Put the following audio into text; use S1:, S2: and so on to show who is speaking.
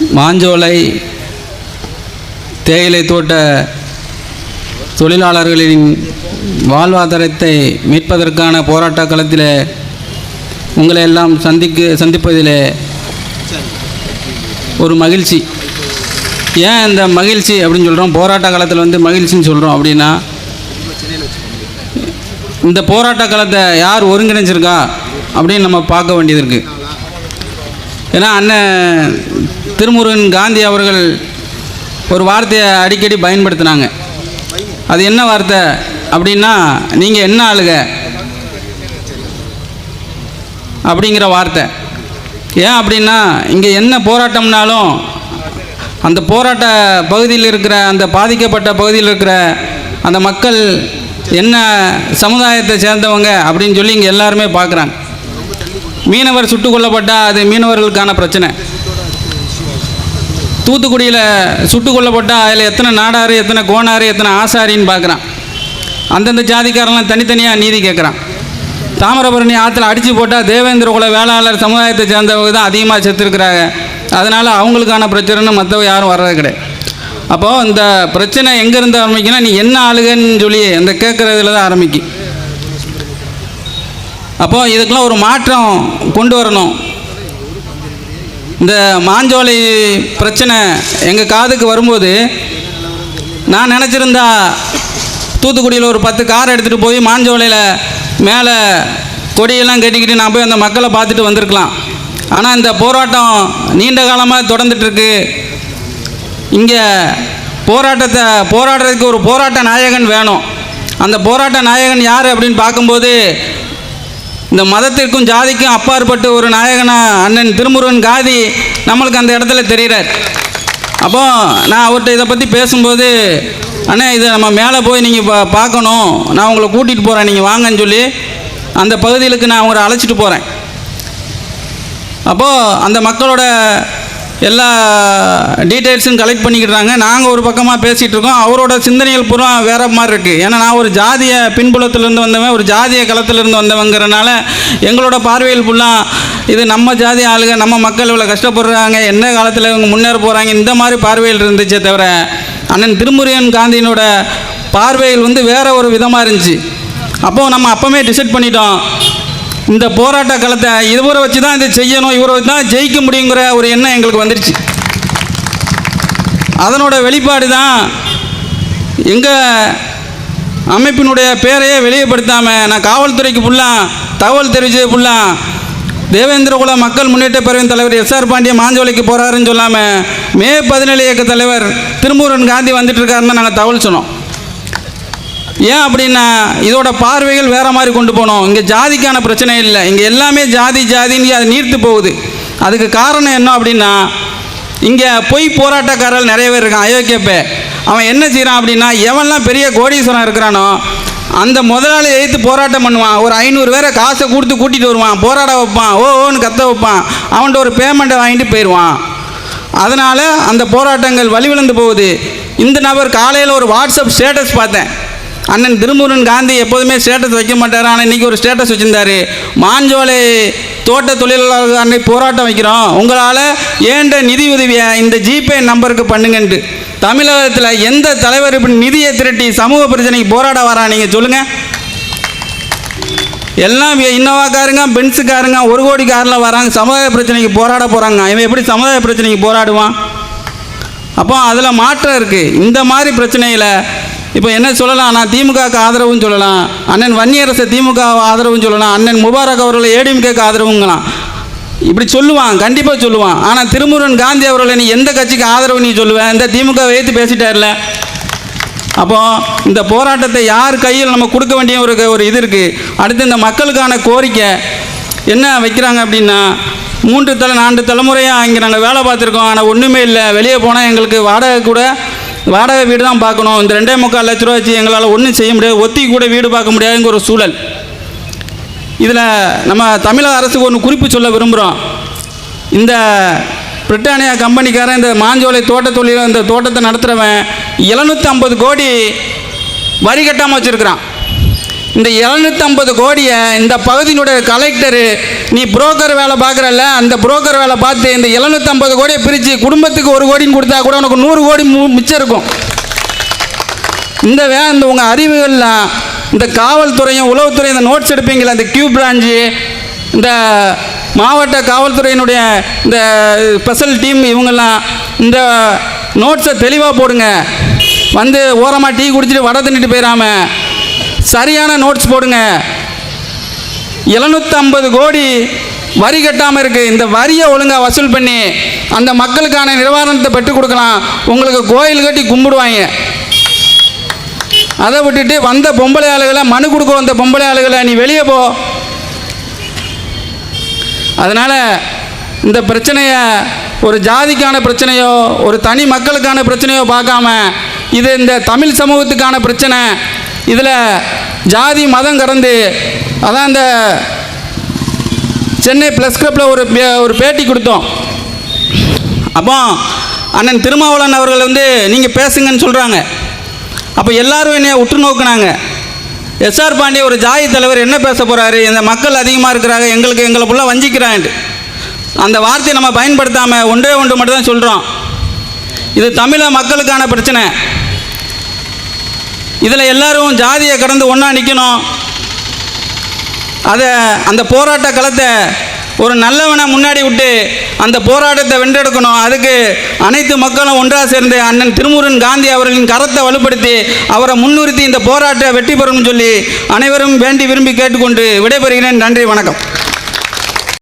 S1: மாஞ்சோலை தேயிலை தோட்ட தொழிலாளர்களின் வாழ்வாதாரத்தை மீட்பதற்கான போராட்ட களத்தில் உங்களை எல்லாம் சந்திக்க சந்திப்பதில் ஒரு மகிழ்ச்சி. ஏன் இந்த மகிழ்ச்சி அப்படின்னு சொல்கிறோம் போராட்ட காலத்தில் வந்து மகிழ்ச்சின்னு சொல்கிறோம் அப்படின்னா இந்த போராட்ட காலத்தை யார் ஒருங்கிணைஞ்சிருக்கா அப்படின்னு நம்ம பார்க்க வேண்டியது இருக்குது ஏன்னா அண்ணன் திருமுருகன் காந்தி அவர்கள் ஒரு வார்த்தையை அடிக்கடி பயன்படுத்தினாங்க. அது என்ன வார்த்தை அப்படின்னா நீங்கள் என்ன ஆளுக? அப்படிங்கிற வார்த்தை. ஏன் அப்படின்னா இங்கே என்ன போராட்டம்னாலும் அந்த போராட்ட பகுதியில் இருக்கிற அந்த பாதிக்கப்பட்ட பகுதியில் இருக்கிற அந்த மக்கள் என்ன சமுதாயத்தை சேர்ந்தவங்க அப்படின்னு சொல்லி இங்கே எல்லாருமே பார்க்குறாங்க மீனவர் சுட்டுக் கொல்லப்பட்டால் அது மீனவர்களுக்கான பிரச்சனை. தூத்துக்குடியில் சுட்டுக் கொல்லப்பட்டால் அதில் எத்தனை நாடாரு எத்தனை கோணாரு எத்தனை ஆசாரின்னு பார்க்குறான் அந்தந்த ஜாதிக்காரெல்லாம் தனித்தனியாக நீதி கேட்குறான் தாமிரபரணி ஆற்றுல அடித்து போட்டால் தேவேந்திர குல வேளாளர் சமுதாயத்தை சேர்ந்தவங்க தான் அதிகமாக செத்துருக்கிறாங்க. அதனால் அவங்களுக்கான பிரச்சனைன்னு மற்றவங்க யாரும் வர்றது கிடையாது. அப்போது இந்த பிரச்சனை எங்கேருந்து ஆரம்பிக்குன்னா நீ என்ன ஆளுகன்னு சொல்லி அந்த கேட்குறதுல தான் ஆரம்பிக்கும். அப்போது இதுக்கெல்லாம் ஒரு மாற்றம் கொண்டு வரணும். இந்த மாஞ்சோலை பிரச்சனை எங்கள் காதுக்கு வரும்போது நான் நினச்சிருந்தா தூத்துக்குடியில் ஒரு பத்து கார் எடுத்துகிட்டு போய் மாஞ்சோலையில் மேலே கொடியெல்லாம் கட்டிக்கிட்டு நான் போய் அந்த மக்களை பார்த்துட்டு வந்திருக்கலாம். ஆனால் இந்த போராட்டம் நீண்ட காலமாக தொடர்ந்துட்டுருக்கு இங்கே போராட்டத்தை போராடுறதுக்கு ஒரு போராட்ட நாயகன் வேணும். அந்த போராட்ட நாயகன் யார் அப்படின்னு பார்க்கும்போது இந்த மதத்திற்கும் ஜாதிக்கும் அப்பாற்பட்டு ஒரு நாயகனா அண்ணன் திருமுருகன் காதி நம்மளுக்கு அந்த இடத்துல தெரிகிறார் அப்போ நான் அவர்கிட்ட இதை பற்றி பேசும்போது அண்ணே இதை நம்ம மேலே போய் நீங்கள் பா பார்க்கணும். நான் உங்களை கூட்டிகிட்டு போகிறேன் நீங்கள் வாங்கன்னு சொல்லி அந்த பகுதிகளுக்கு நான் அவங்களை அழைச்சிட்டு போகிறேன் அப்போது அந்த மக்களோட எல்லா டீட்டெயில்ஸும் கலெக்ட் பண்ணிக்கிட்டாங்க நாங்கள் ஒரு பக்கமாக பேசிகிட்டு இருக்கோம் அவரோட சிந்தனைகள் பூரா வேற மாதிரி இருக்குது ஏன்னா நான் ஒரு ஜாதிய பின்புலத்திலேருந்து வந்தவன் ஒரு ஜாதிய களத்திலிருந்து வந்தவங்கிறனால எங்களோட பார்வையில் ஃபுல்லாக இது நம்ம ஜாதி ஆளுங்க நம்ம மக்கள் இவ்வளோ கஷ்டப்படுறாங்க என்ன காலத்தில் இவங்க முன்னேற போகிறாங்க இந்த மாதிரி பார்வையில் இருந்துச்சே தவிர அண்ணன் திருமுருகன் காந்தியினோட பார்வையில் வந்து வேற ஒரு விதமாக இருந்துச்சு. அப்போது நம்ம அப்போவே டிசைட் பண்ணிட்டோம். இந்த போராட்ட காலத்தை இதுவரை வச்சு தான் இதை செய்யணும் இவரை வச்சு தான் ஜெயிக்க முடியுங்கிற ஒரு எண்ணம் எங்களுக்கு வந்துடுச்சு அதனோட வெளிப்பாடு தான் எங்கள் அமைப்பினுடைய பேரையே வெளியப்படுத்தாமல் நான் காவல்துறைக்கு ஃபுல்லாக தகவல் தெரிவிச்சது ஃபுல்லாக தேவேந்திரகுல மக்கள் முன்னேற்ற பிரிவின் தலைவர் எஸ்ஆர் பாண்டிய மாஞ்சோலைக்கு போகிறாருன்னு சொல்லாமல் மே பதினேழு இயக்க தலைவர் திருமூரன் காந்தி வந்துட்டு இருக்காருன்னு நாங்கள் தகவல் சொன்னோம். ஏன் அப்படின்னா இதோட பார்வைகள் வேறு மாதிரி கொண்டு போனோம். இங்கே ஜாதிக்கான பிரச்சனை இல்லை. இங்கே எல்லாமே ஜாதி ஜாதின்னு அது நீர்த்து போகுது. அதுக்கு காரணம் என்ன அப்படின்னா இங்கே பொய் போராட்டக்காரர்கள் நிறைய பேர் இருக்கான் அயோக்கியப்பே அவன் என்ன செய்கிறான் அப்படின்னா எவன்லாம் பெரிய கோடீஸ்வரன் இருக்கிறானோ அந்த முதலாளி எதிர்த்து போராட்டம் பண்ணுவான். ஒரு ஐநூறு பேரை காசை கொடுத்து கூட்டிகிட்டு வருவான். போராட வைப்பான். ஓ ஓன்னு கத்த வைப்பான். அவன்கிட்ட ஒரு பேமெண்ட்டை வாங்கிட்டு போயிடுவான். அதனால் அந்த போராட்டங்கள் வழிவிழந்து போகுது. இந்த நபர் காலையில் ஒரு வாட்ஸ்அப் ஸ்டேட்டஸ் பார்த்தேன். அண்ணன் திருமுருகன் காந்தி எப்போதுமே ஸ்டேட்டஸ் வைக்க மாட்டார். ஆனால் இன்றைக்கி ஒரு ஸ்டேட்டஸ் வச்சுருந்தாரு. மாஞ்சோலை தோட்ட தொழிலாளர்கள் அன்னைக்கு போராட்டம் வைக்கிறோம். உங்களால் ஏண்ட நிதி உதவியை இந்த ஜிபே நம்பருக்கு பண்ணுங்கன்ட்டு. தமிழகத்தில் எந்த தலைவர் இப்படி நிதியை திரட்டி சமூக பிரச்சனைக்கு போராட வரா நீங்கள் சொல்லுங்கள் எல்லாம் இன்னோவாக்காருங்க பென்ஸுக்காருங்க ஒரு கோடி காரில் வராங்க. சமுதாய பிரச்சனைக்கு போராட போகிறாங்க இவன் எப்படி சமுதாய பிரச்சனைக்கு போராடுவான்? அப்போ அதில் மாற்றம் இருக்குது இந்த மாதிரி பிரச்சனையில் இப்போ என்ன சொல்லலாம்? நான் திமுகவுக்கு ஆதரவுன்னு சொல்லலாம். அண்ணன் வன்னியரசு திமுக ஆதரவும் சொல்லலாம். அண்ணன் முபாரக் அவர்களை ஏடிஎம்கேக்கு ஆதரவுங்களாம். இப்படி சொல்லுவான். கண்டிப்பாக சொல்லுவான். ஆனால் திருமுருகன் காந்தி அவர்களை நீ எந்த கட்சிக்கு ஆதரவு நீ சொல்லுவேன் இந்த திமுக வைத்து பேசிட்டார்ல. அப்போ இந்த போராட்டத்தை யார் கையில் நம்ம கொடுக்க வேண்டிய ஒரு ஒரு இது இருக்குது அடுத்து இந்த மக்களுக்கான கோரிக்கை. என்ன வைக்கிறாங்க அப்படின்னா மூன்று தலை நான்கு தலைமுறையாக இங்கே நாங்கள் வேலை பார்த்துருக்கோம். ஆனால் ஒன்றுமே இல்லை. வெளியே போனால் எங்களுக்கு வாடகை கூட வாடகை வீடு தான் பார்க்கணும். இந்த ரெண்டே முக்கால் லட்ச ரூபா வச்சு எங்களால் ஒன்றும் செய்ய முடியாது. ஒத்தி கூட வீடு பார்க்க முடியாதுங்கிற ஒரு சூழல். இதில் நம்ம தமிழக அரசுக்கு ஒன்று குறிப்பு சொல்ல விரும்புகிறோம் இந்த பிரிட்டானியா கம்பெனிக்காரன் இந்த மாஞ்சோலை தோட்ட தொழில் இந்த தோட்டத்தை நடத்துகிறவன் எழுநூற்றி ஐம்பது கோடி வரி கட்டாமல் வச்சுருக்கிறான். இந்த 750 கோடியை இந்த பகுதியினுடைய கலெக்டரு நீ புரோக்கர் வேலை பார்க்குறல்ல அந்த புரோக்கர் வேலை பார்த்து இந்த 750 கோடியை பிரித்து குடும்பத்துக்கு ஒரு கோடின்னு கொடுத்தா கூட உனக்கு நூறு கோடி மிச்சம் இருக்கும். இந்த வே இந்த உங்கள் அறிவுகள்லாம் இந்த காவல்துறையும் உளவுத்துறையும் இந்த நோட்ஸ் எடுப்பீங்களா இந்த கியூ பிரான்ஞ்சு இந்த மாவட்ட காவல்துறையினுடைய இந்த ஸ்பெஷல் டீம் இவங்கெல்லாம் இந்த நோட்ஸை தெளிவாக போடுங்க. வந்து ஓரமாக டீ குடிச்சிட்டு வடை தின்னுட்டு போயிடாம சரியான நோட்ஸ் போடுங்க. 750 கோடி வரி கட்டாமல் இருக்குது இந்த வரியை ஒழுங்காக வசூல் பண்ணி அந்த மக்களுக்கான நிவாரணத்தை பெற்றுக் கொடுக்கலாம். உங்களுக்கு கோயில் கட்டி கும்பிடுவாங்க. அதை விட்டுட்டு வந்த பொம்பளை ஆளுகளை மனு கொடுக்க வந்த பொம்பளை ஆளுகளை நீ வெளியே போ. அதனால் இந்த பிரச்சனையை ஒரு ஜாதிக்கான பிரச்சனையோ ஒரு தனி மக்களுக்கான பிரச்சனையோ பார்க்காம இது இந்த தமிழ் சமூகத்துக்கான பிரச்சனை. இதில் ஜாதி மதம் கடந்து அதான் அந்த சென்னை ப்ளஸ் கிளப்பில் ஒரு பே- ஒரு பேட்டி கொடுத்தோம். அப்போ அண்ணன் திருமாவளவன் அவர்கள் வந்து நீங்கள் பேசுங்கன்னு சொல்கிறாங்க அப்போ எல்லாரும் என்னை உற்று நோக்குனாங்க. எஸ்ஆர் பாண்டிய ஒரு ஜாதி தலைவர் என்ன பேச போகிறாரு இந்த மக்கள் அதிகமாக இருக்கிறாங்க எங்களுக்கு எங்களை புள்ள வஞ்சிக்கிறான்ட்டு அந்த வார்த்தையை நம்ம பயன்படுத்தாமல் ஒன்றே ஒன்று மட்டும் தான் சொல்கிறோம் இது தமிழ மக்களுக்கான பிரச்சனை. இதில் எல்லாரும் ஜாதியை கடந்து ஒன்றா நிற்கணும் அதை அந்த போராட்ட களத்தை ஒரு நல்லவனை முன்னாடி விட்டு அந்த போராட்டத்தை வென்றெடுக்கணும். அதுக்கு அனைத்து மக்களும் ஒன்றாக சேர்ந்து அண்ணன் திருமுருகன் காந்தி அவர்களின் கரத்தை வலுப்படுத்தி அவரை முன்னிறுத்தி இந்த போராட்ட வெற்றி பெறணும்னு சொல்லி அனைவரும் வேண்டி விரும்பி கேட்டுக்கொண்டு விடைபெறுகிறேன். நன்றி வணக்கம்.